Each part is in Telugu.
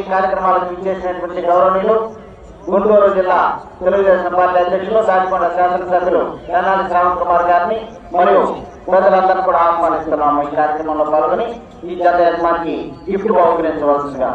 ఈ కార్యక్రమాలకు విచ్చేసినటువంటి గౌరవనీయులు గుంటూరు జిల్లా తెలుగుదేశం పార్టీ అధ్యక్షులు సాగికొండ శాసనసభ్యులు తెనాలి శ్రావణ్ కుమార్ గారిని మరియు ప్రజలందరూ కూడా ఆహ్వానిస్తున్నాము. ఈ కార్యక్రమంలో పాల్గొని ఈ జత యజమానికి గిఫ్ట్ బహుకరించవలసిందిగా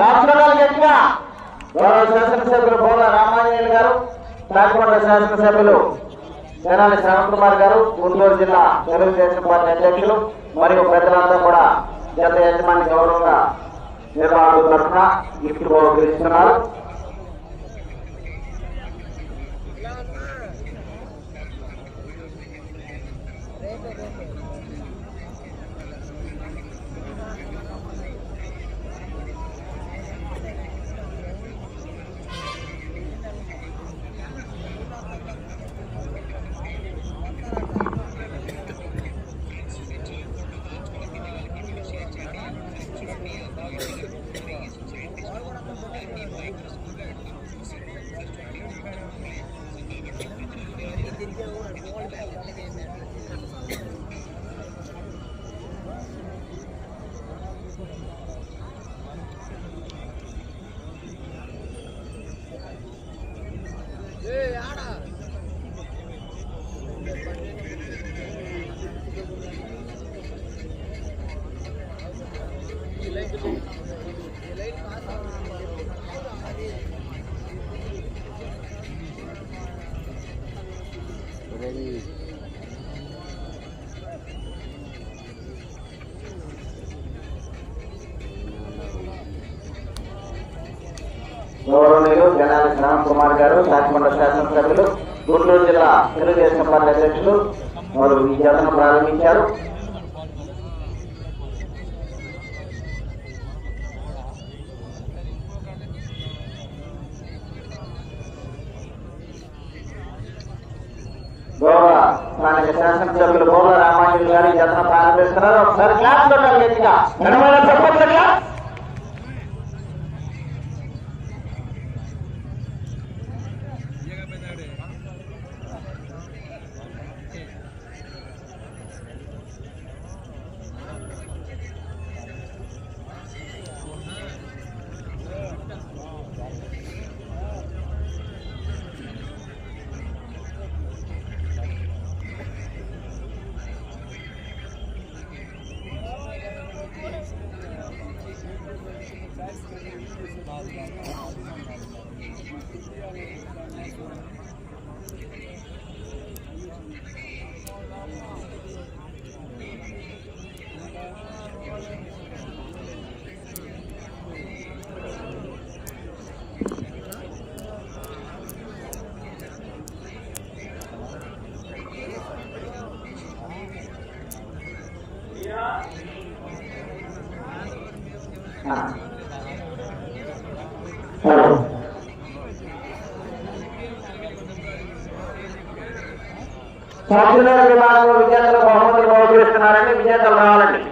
రాష్ట్రాలు ఎక్కువ గౌరవ శాసనసభ్యులు బోల రామాంజనేయులు గారు కాకికొండ శాసనసభ్యులు తెనాలి శ్రవణ్ కుమార్ గారు గుంటూరు జిల్లా తెలుగుదేశం పార్టీ అధ్యక్షులు మరియు పెద్దలంతా కూడా గత యజమాని గౌరవంగా నిర్వాహకుల తరఫున గిఫ్ట్ బహుకరిస్తున్నారు Thank గౌరవనీయులు జనాలి శ్రావణ్ కుమార్ గారు కాకికొండ శాసనసభ్యులు గుంటూరు జిల్లా తెలుగుదేశం పార్టీ అధ్యక్షులు వారు ఈ జతను ప్రారంభించారు. సంపూర్ణ విభాగంలో విద్యార్థులకు బహుమతులు బహుకరిస్తున్నారండి విద్యార్థులు రావాలండి.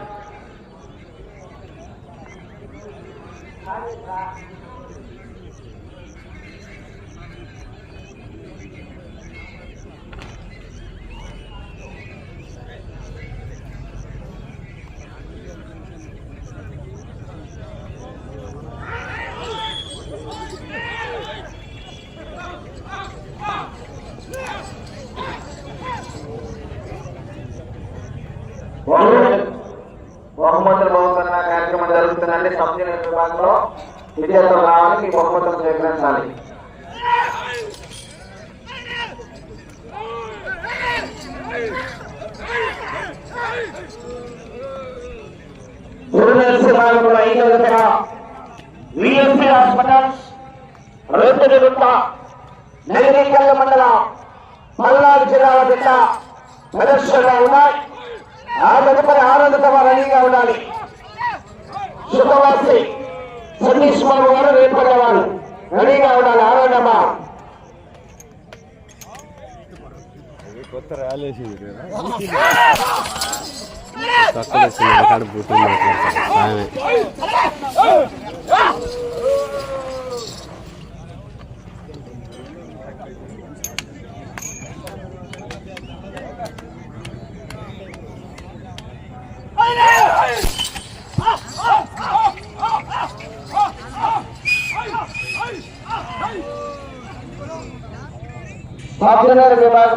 బహుమతులు బహుమతున్న కార్యక్రమం సబ్ సబ్జెక్ట్ విభాగంలో విజేతలు రావాలి మీ బహుమతులు స్వీకరించాలి. జూనియర్స్ విభాగంలో ఐదో విధంగా విఎస్పీ హాస్పిటల్స్ రైతుగుట్ట మండలం పల్నాడు జిల్లాల బిడ్డ ప్రదర్శనగా ఉన్నాయి. ఆ తదుపరి ఆనందతమ రెడీగా ఉండాలి. శుభవాసి సతీష్ బాబు గారు రేపటి వారు రెడీగా ఉండాలి. ఆనందమ్మ కొత్త రాలేసింది కదా? తక్కువ వచ్చింది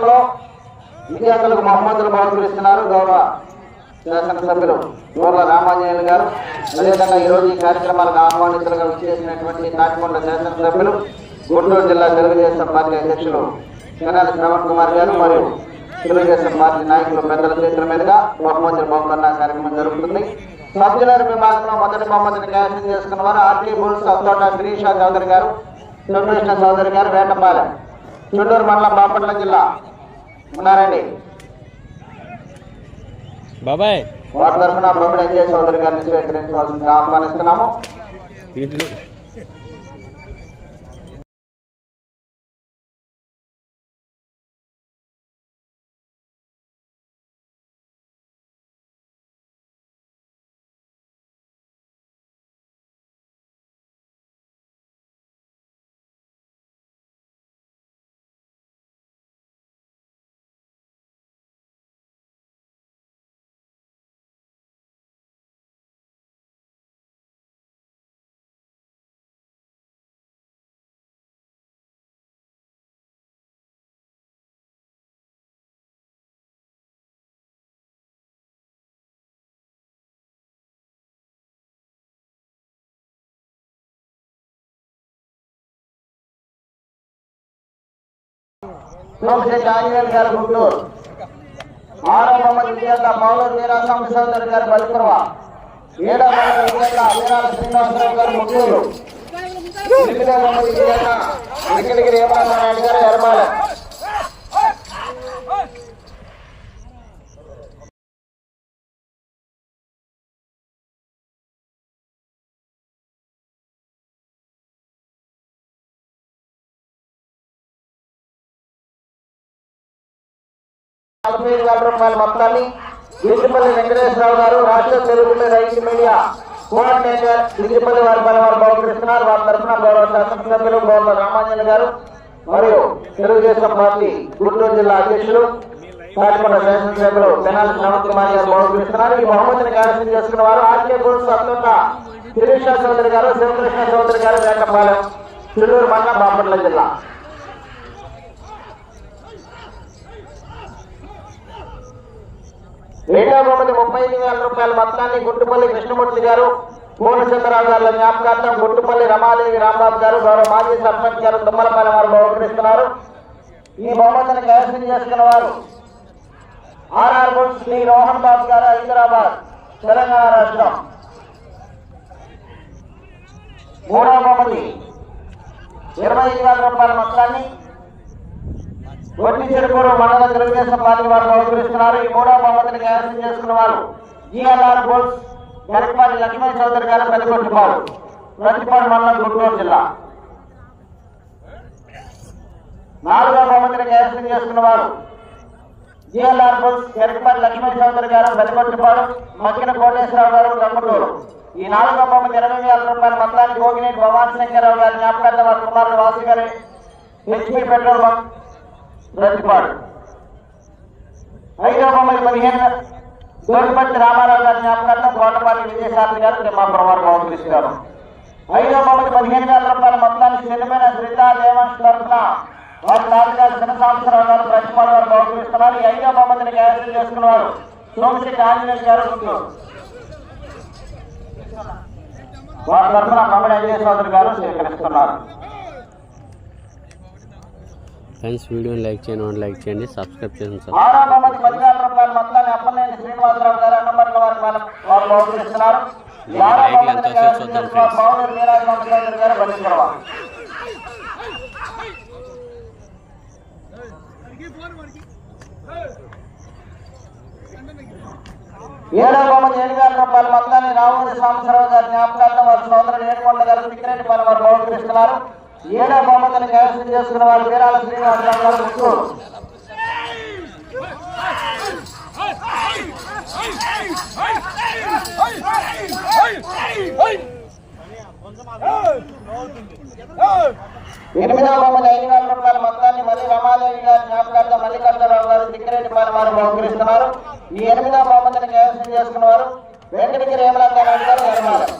కాడ విద్యార్థులకు బహుమతులు బహుకరిస్తున్నారు గౌరవ శాసనసభ్యులు గౌరవ రామాంజనేయులు గారు. అదేవిధంగా ఈ రోజు ఈ కార్యక్రమాలకు ఆహ్వానితులుగా విచ్చేసినటువంటి తాటికొండ శాసనసభ్యులు గుంటూరు జిల్లా తెలుగుదేశం పార్టీ అధ్యక్షులు కనాలి శ్రవణ్ కుమార్ గారు మరియు తెలుగుదేశం పార్టీ నాయకులు పెద్దల చేతుల మీదుగా బహుమతులు బహుకరణ కార్యక్రమం జరుగుతుంది. సభ్యుల విభాగంలో మొదటి బహుమతిని క్యాన్సిల్ చేసుకున్న వారు ఆర్టీ బుల్స్ అత్తోట గిరీషా చౌదరి గారు శివకృష్ణ చౌదరి గారు వేటపాలెం చుండూరు మండలం బాపట్ల జిల్లా ఉన్నారండి. బాబాయ్. వారి తరఫున బొమ్మిడి అంజయ్ చౌదరి గారిని స్వీకరించవలసిందిగా ఆహ్వానిస్తున్నాము. ఇంట్లో ఆంజనేయులు గారు గుంటూరు. ఆరో బొమ్మది విజేత పౌలూరు వీరాస్వామి చౌదరి గారు బలిపురవ ఏడో బొమ్మది విజేత వీరాల శ్రీనివాసరావు గారు ముగ్గురు ఎనిమిదో బొమ్మది వెంకటగిరి గారు ఎరమాల నలభై ఐదు వేల రూపాయల మొత్తాన్ని గిరిపల్లి వెంకటేశ్వరరావు గారు రాష్ట్ర తెలుగు రైతు మీడియా కోఆర్డినేటర్ గిరిపల్లి వారి పని వారు బహుకరిస్తున్నారు వారి తరఫున గౌరవ శాసనసభ్యులు గౌరవ రామాంజన్ గారు మరియు తెలుగుదేశం పార్టీ గుంటూరు జిల్లా అధ్యక్షులు తాటికొండ శాసనసభ్యులు తెనాలి శ్రవణ్ కుమార్ గారు బహుకరిస్తున్నారు ఈ బహుమతిని కార్యక్రమం చేసుకున్న వారు ఆర్కే గురుసు అత్యంత శిరీష చౌదరి గారు శివకృష్ణ చౌదరి గారు వేటపాలెం చిల్లూరు మండలం బాపట్ల జిల్లా. రెండవ బహుమతి ముప్పై ఐదు వేల రూపాయల మొత్తాన్ని గుట్టుపల్లి కృష్ణమూర్తి గారు పూర్ణచంద్రరావు గారి జ్ఞాపకార్థం గుట్టుపల్లి రమాదేవి రాంబాబు గారు గౌరవ మాజీ సర్పంచ్ గారు తుమ్మలపల్లి వారు బహుకరిస్తున్నారు. ఈ బహుమతిని కైవసం చేసుకున్న వారు ఆర్ఆర్ బుల్ శ్రీ రోహన్ బాబు గారు హైదరాబాద్ తెలంగాణ రాష్ట్రం. మూడవ బహుమతి ఇరవై ఐదు వేల రూపాయల మొత్తాన్ని వడ్డీ చెరుకూరు మండల తెలుగుదేశం పార్టీ వారు బహుకరిస్తున్నారు ఈ మూడవ బహుమతిని కైవసం చేసుకున్న వారు జిఎల్ఆర్ బోల్స్ గరికపాటి లక్ష్మణ్ చౌదరి గారు పెద్దకొట్టుపాడు ప్రతిపాడు మండలం గుంటూరు జిల్లా నాలుగవ బహుమతిని కైవసం చేసుకున్న వారు జిఎల్ఆర్ బోల్స్ గరికపాటి లక్ష్మణ్ చౌదరి గారు పెద్దకొట్టుపాడు మక్కిన కోటేశ్వరరావు గారు గంపటూరు ఈ నాలుగవ బహుమతి ఇరవై వేల రూపాయల మొత్తాన్ని గోగినేటి భవానీ శంకర్రావు గారి జ్ఞాపకార్థం వారి కుమారుడు వాసు గారి హెచ్పీ పెట్రోల్ బంక్ ప్రతిపాడు ఐదవ బొమ్మది పదిహేను దొరిపట్టి రామారావు గారి జ్ఞాపకార్థం కోటపాటి విజయశాస్త్రి గారు తిమ్మాపురం వారు బహుకరిస్తారు ఐదవ బొమ్మది పదిహేను వేల రూపాయల మొత్తానికి చెందిన శ్రీతా దేవంశ్ తరఫున వారి నాన్నగారు చిన్న సంవత్సరావు గారు ప్రతిపాడు వారు గౌరవిస్తున్నారు ఈ ఐదవ బొమ్మదిని కైవసం చేసుకున్నారు సోమశేఖర్ ఆంజనేయులు గారు వారి తరఫున కమిటీ అంజనేయ సోదరు గారు స్వీకరిస్తున్నారు ఫ్రెండ్స్ వీడియోని లైక్ చేయండి లైక్ చేయండి సబ్స్క్రైబ్ చేయండి రైట్ బహుమతిని ఎంత చూద్దాం ఫ్రెండ్స్. ఏడో బొమ్మకి ఏడు వేల రూపాయల మొత్తాన్ని రావుడి సాంబశివరావు గారి జ్ఞాపకార్థం వారి సోదరుడు ఏడుకొండ గారు సిగరెట్ పని వారు బహుకరిస్తున్నారు ఏడా బొమ్మతని కైవసం చేసుకున్న వారు వీరాల శ్రీనివాసరావు ఎనిమిదవ బొమ్మకి ఐదు వేల రూపాయల మొత్తాన్ని మళ్ళీ రమాదేవి గారి జ్ఞాపకార్థ మల్లికార్జునరావు గారు సిగరెట్ పని వారు బహుకరిస్తున్నారు. ఈ ఎనిమిదవ బొమ్మతని కైవసం చేసుకున్న వారు వెంకటగిరి హేమలత గారు గారు నిర్మాణం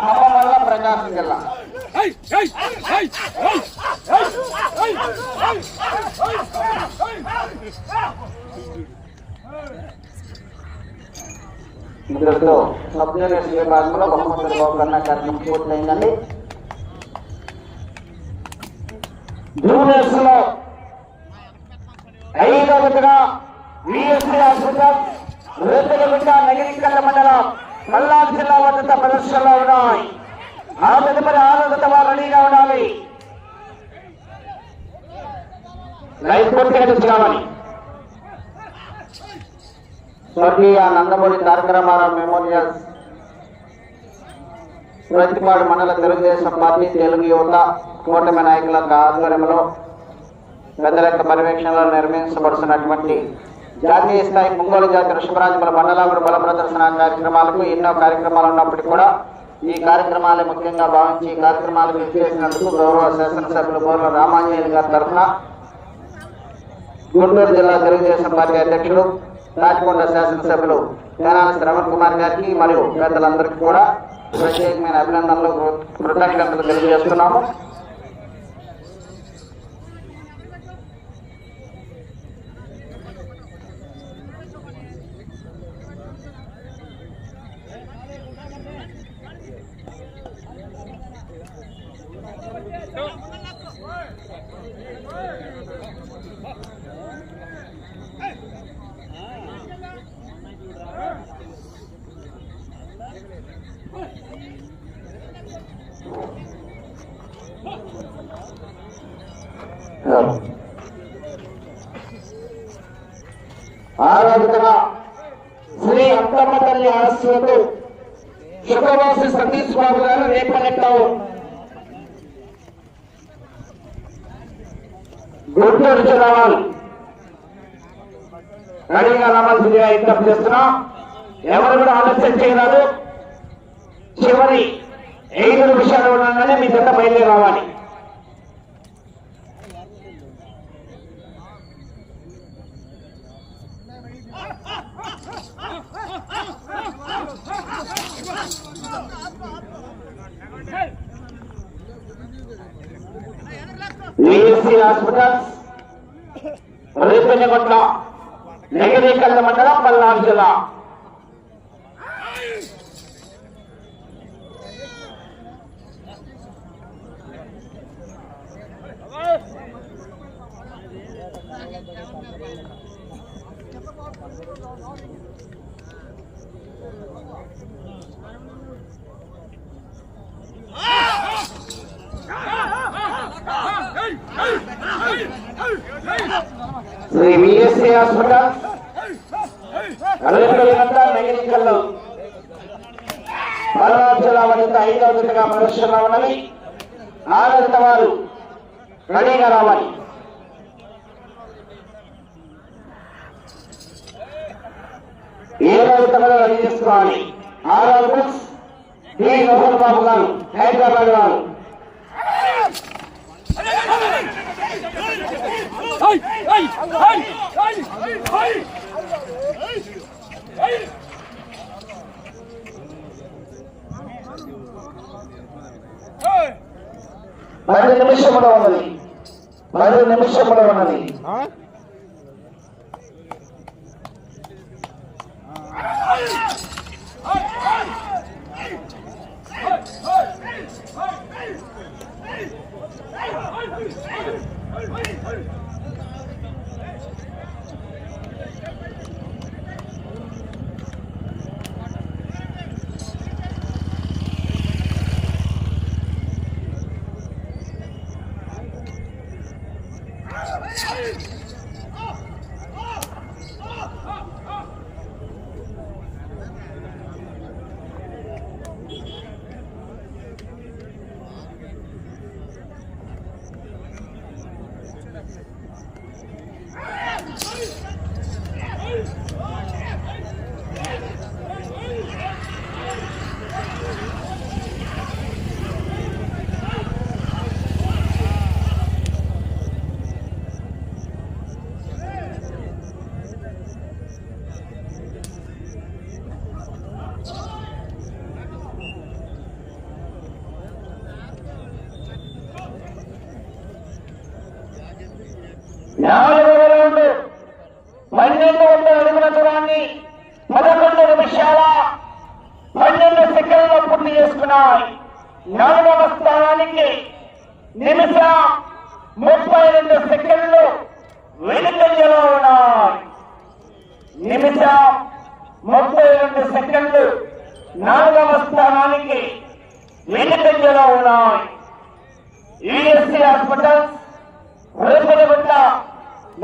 ఖమ్మం మండలం ప్రకాశం జిల్లా. ఇందులో సబ్ జూనియర్స్ విభాగంలో బహుమతుల బహుకరణ కార్యక్రమం పూర్తయిందండి. జూనియర్స్లో ఐదవదిగా విఎస్సీ హాస్పిటల్ రేతులగుంట నగిరికల్ల మండలం పల్నాడు జిల్లా వద్ద ప్రదర్శనలో ఉన్నాయి. ఆ తదుపరి ఆనందత వారు రెడీగా ఉండాలి. లైఫ్ పూర్తిగా కావాలి. స్వర్గీయ నందమూరి తారక రామారావు మెమోరియల్. ప్రతిపాడు మండల తెలుగుదేశం పార్టీ తెలుగు యువత కూటమి నాయకుల ఆధ్వర్యంలో పెద్దల యొక్క పర్యవేక్షణలో నిర్మించబడుతున్నటువంటి జాతీయ స్థాయి ఒంగోలు జాతి వృషభరాజముల మండలాగుడు బల ప్రదర్శన కార్యక్రమాలకు ఎన్నో కార్యక్రమాలు ఉన్నప్పటికీ కూడా ఈ కార్యక్రమాలే ముఖ్యంగా భావించి ఈ కార్యక్రమాలకు ఇచ్చేసినందుకు గౌరవ శాసనసభ్యులు బోర్ల రామాంజనేయులు గారి తరఫున గుంటూరు జిల్లా తెలుగుదేశం పార్టీ అధ్యక్షులు రాచకొండ శాసనసభ్యులు కేనాల శ్రవణ్ కుమార్ గారికి మరియు పెద్దలందరికీ కూడా ప్రత్యేకమైన అభినందనలు కృతజ్ఞతలు తెలియజేస్తున్నాము. ఆరాధన శ్రీ అక్కమ్మ తల్లి ఆశీస్సులతో శుక్రవాసి సతీష్ బాబు గారు రేపనెట్టావు గుంటూరు జిల్లా వారు రెడీగా రావాల్సిందిగా ఇంటప్ చేస్తున్నాం. ఎవరు కూడా ఆలస్యం చేయరాదు. చివరి ఐదు నిమిషాలు ఉండగానే మీ జత బయలుదేరి రావాలి. విఎస్సి హాస్పిటల్ రేపల్లెగొండ నెగరేకల్ల మండలం పల్నాడు జిల్లా. శ్రీ విఎస్సి హాస్పిటల్ రేపల్లెగొండ నెగరేకల్లో పల్నాడు జిల్లా వద్ద ఐదవ విధంగా ప్రదర్శనలో ఉన్నవి ఆనంద వారు రెడీగా రావాలి. ఏడవ జతగా రెడీ చేసుకోవాలి. ఆరవ బుక్స్ డి. మోహన్ బాబు గారు హైదరాబాద్ వారు. పది నిమిషములో ఉన్నది పది నిమిషములో ఉన్నది నాలుగవ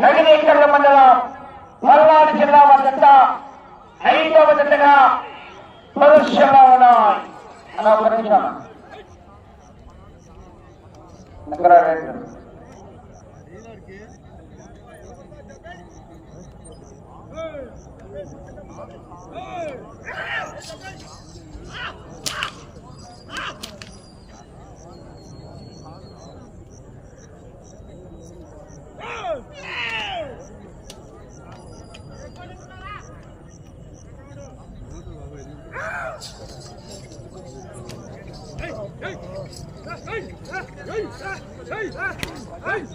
నగిరీకరణ మండలం పల్నాడు జిల్లా వద్ద ఐదవ జతగా ప్రదర్శనలో ఉన్నాయి. అలా ఒక నిమిషం. నగర రైతు.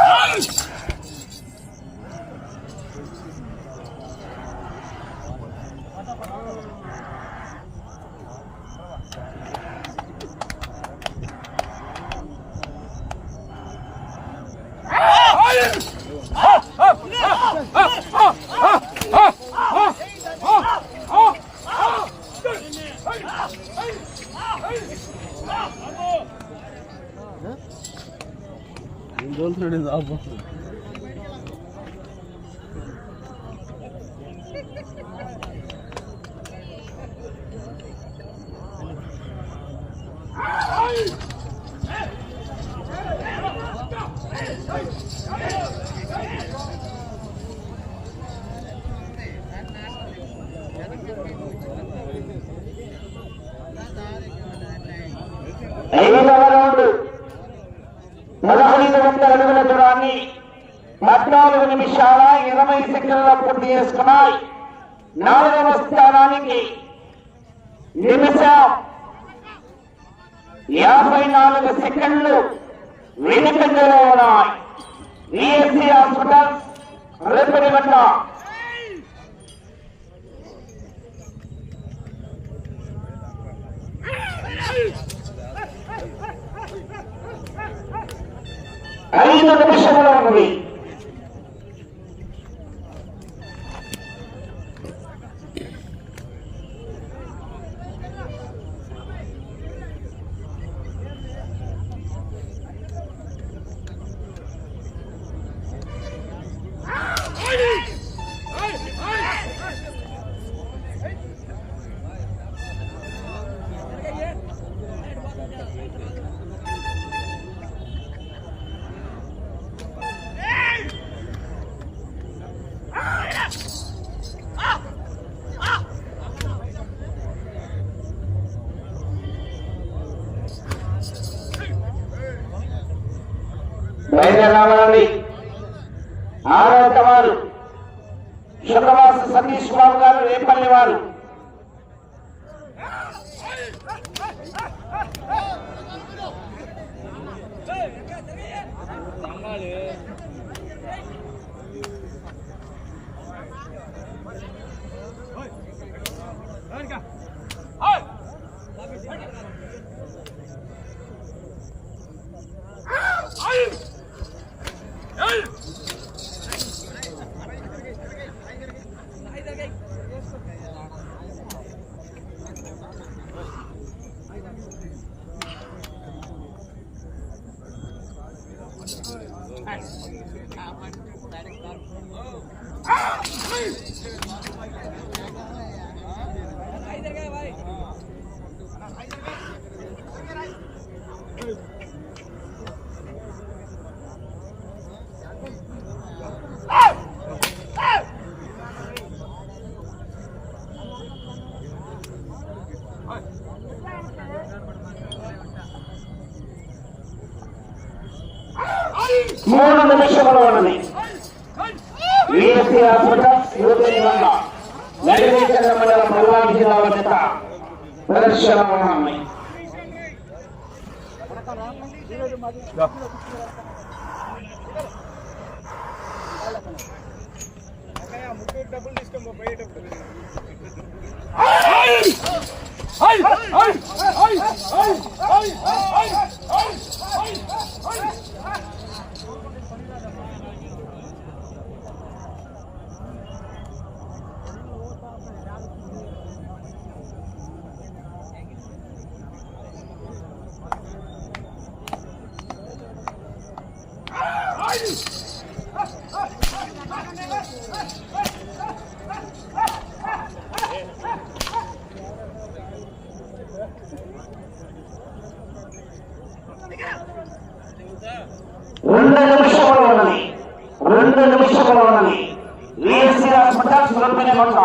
ఐదవ రౌండ్ పదహైదు వందల అడుగుల దూరాన్ని పద్నాలుగు నిమిషాల ఇరవై సెకండ్ల పూర్తి చేసుకున్నాయి. నాలుగవ స్థానానికి నిమిషం యాభై నాలుగు సెకండ్లు వెనుకంజలో ఉన్నాయి. విఎస్సి హాస్పిటల్ రేపటిగట్ల ఐదు నిమిషంలో ఉంది. మూడు నిమిషంలో ఉన్నది వీఎస్సీ హాస్పిటల్ యువతి పల్నాడు జిల్లా వద్ద ప్రదర్శన ఉన్నాయి నిమిషములు ఉన్నది రెండు నిమిషములు ఉన్నది వీఎస్సీ హాస్పిటల్ సులభమైన మండ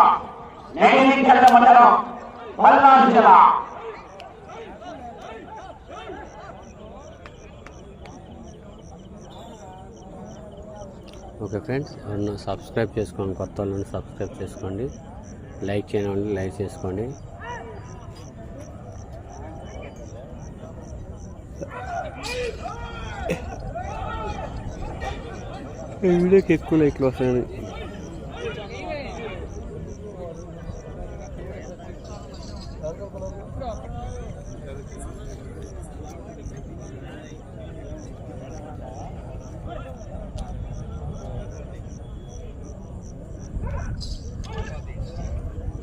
నగరీకరణ మండలం పల్నాడు జిల్లా ఓకే ఫ్రెండ్స్ ఎవరన్నా సబ్స్క్రైబ్ చేసుకోండి కొత్త వాళ్ళని సబ్స్క్రైబ్ చేసుకోండి. లైక్ చేయండి లైక్ చేసుకోండి. ఈ వీడియోకి ఎక్కువ లైక్లు వస్తాయి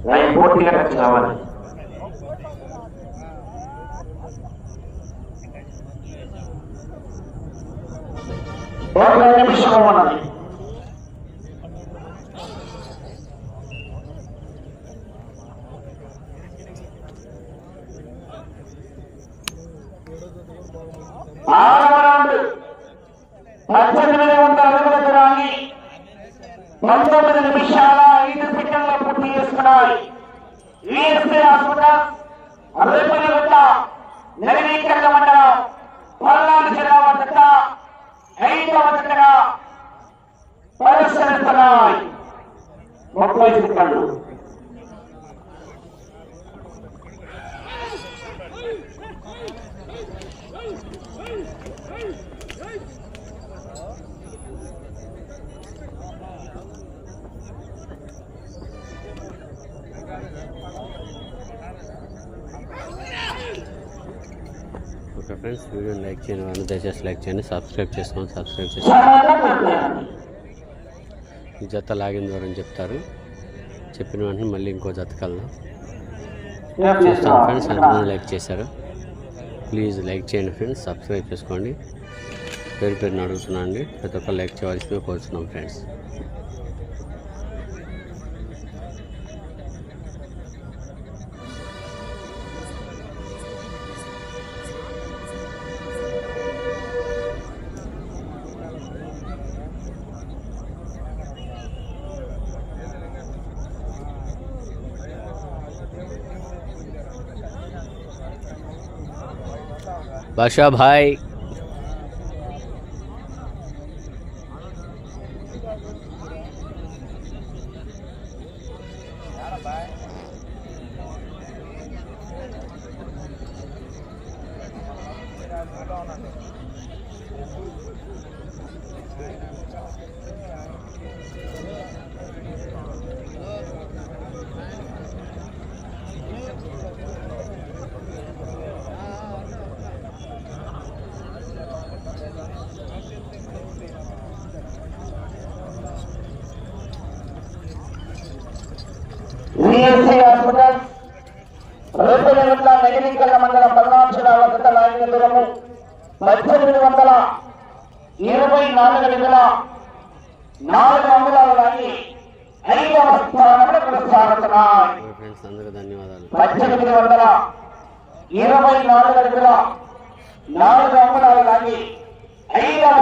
లైన్ పూర్తిగా టచ్ కావాలి ఒక నిమిషం ఉన్నది ఆరవ రౌండ్ పద్దెనిమిది వందల అడుగుల దూరాన్ని పంతొమ్మిది నిమిషాల ఐదు సెకండ్ల పూర్తి చేసుకున్నాయి. విఎస్పీ హాస్పిటల్ రేపల్లిగుట్ట నగరీకరణ మండలం పల్నాడు జిల్లా వద్ద ఐదవ జతగా పరిశీలిస్తున్నాయి. ముప్పై సెకండ్లు. ఫ్రెండ్స్ వీడియోని లైక్ చేయండి వన్ దయచేసి లైక్ చేయండి సబ్స్క్రైబ్ చేసుకోండి సబ్స్క్రైబ్ చేసుకోండి. ఈ జత లాగిన ద్వారా చెప్తారు. చెప్పిన వెంటనే మళ్ళీ ఇంకో జతకి వెళ్దాం. చూస్తాను ఫ్రెండ్స్ ఎంతమంది లైక్ చేశారు. ప్లీజ్ లైక్ చేయండి ఫ్రెండ్స్ సబ్స్క్రైబ్ చేసుకోండి. పేరు పేరుని అడుగుతున్నాను అండి. ప్రతి ఒక్కరు లైక్ చేయవలసిందిగా కోరుతున్నాం ఫ్రెండ్స్. বাসা ভাই విఎస్సీ హాస్పిటల్ రేపల్లిగుట్ల నగరీకరణ మండలం పల్నాడు జిల్లా వద్ద లాగిన దూరము పద్దెనిమిది వందల ఇరవై నాలుగు నిధుల నాలుగు అంగుళాలు కానీ ఐదవ స్థానంలో కొనసాగుతున్నాయి పద్దెనిమిది వందల ఇరవై నాలుగు నిధుల నాలుగు అంగుళాలు కానీ ఐదవ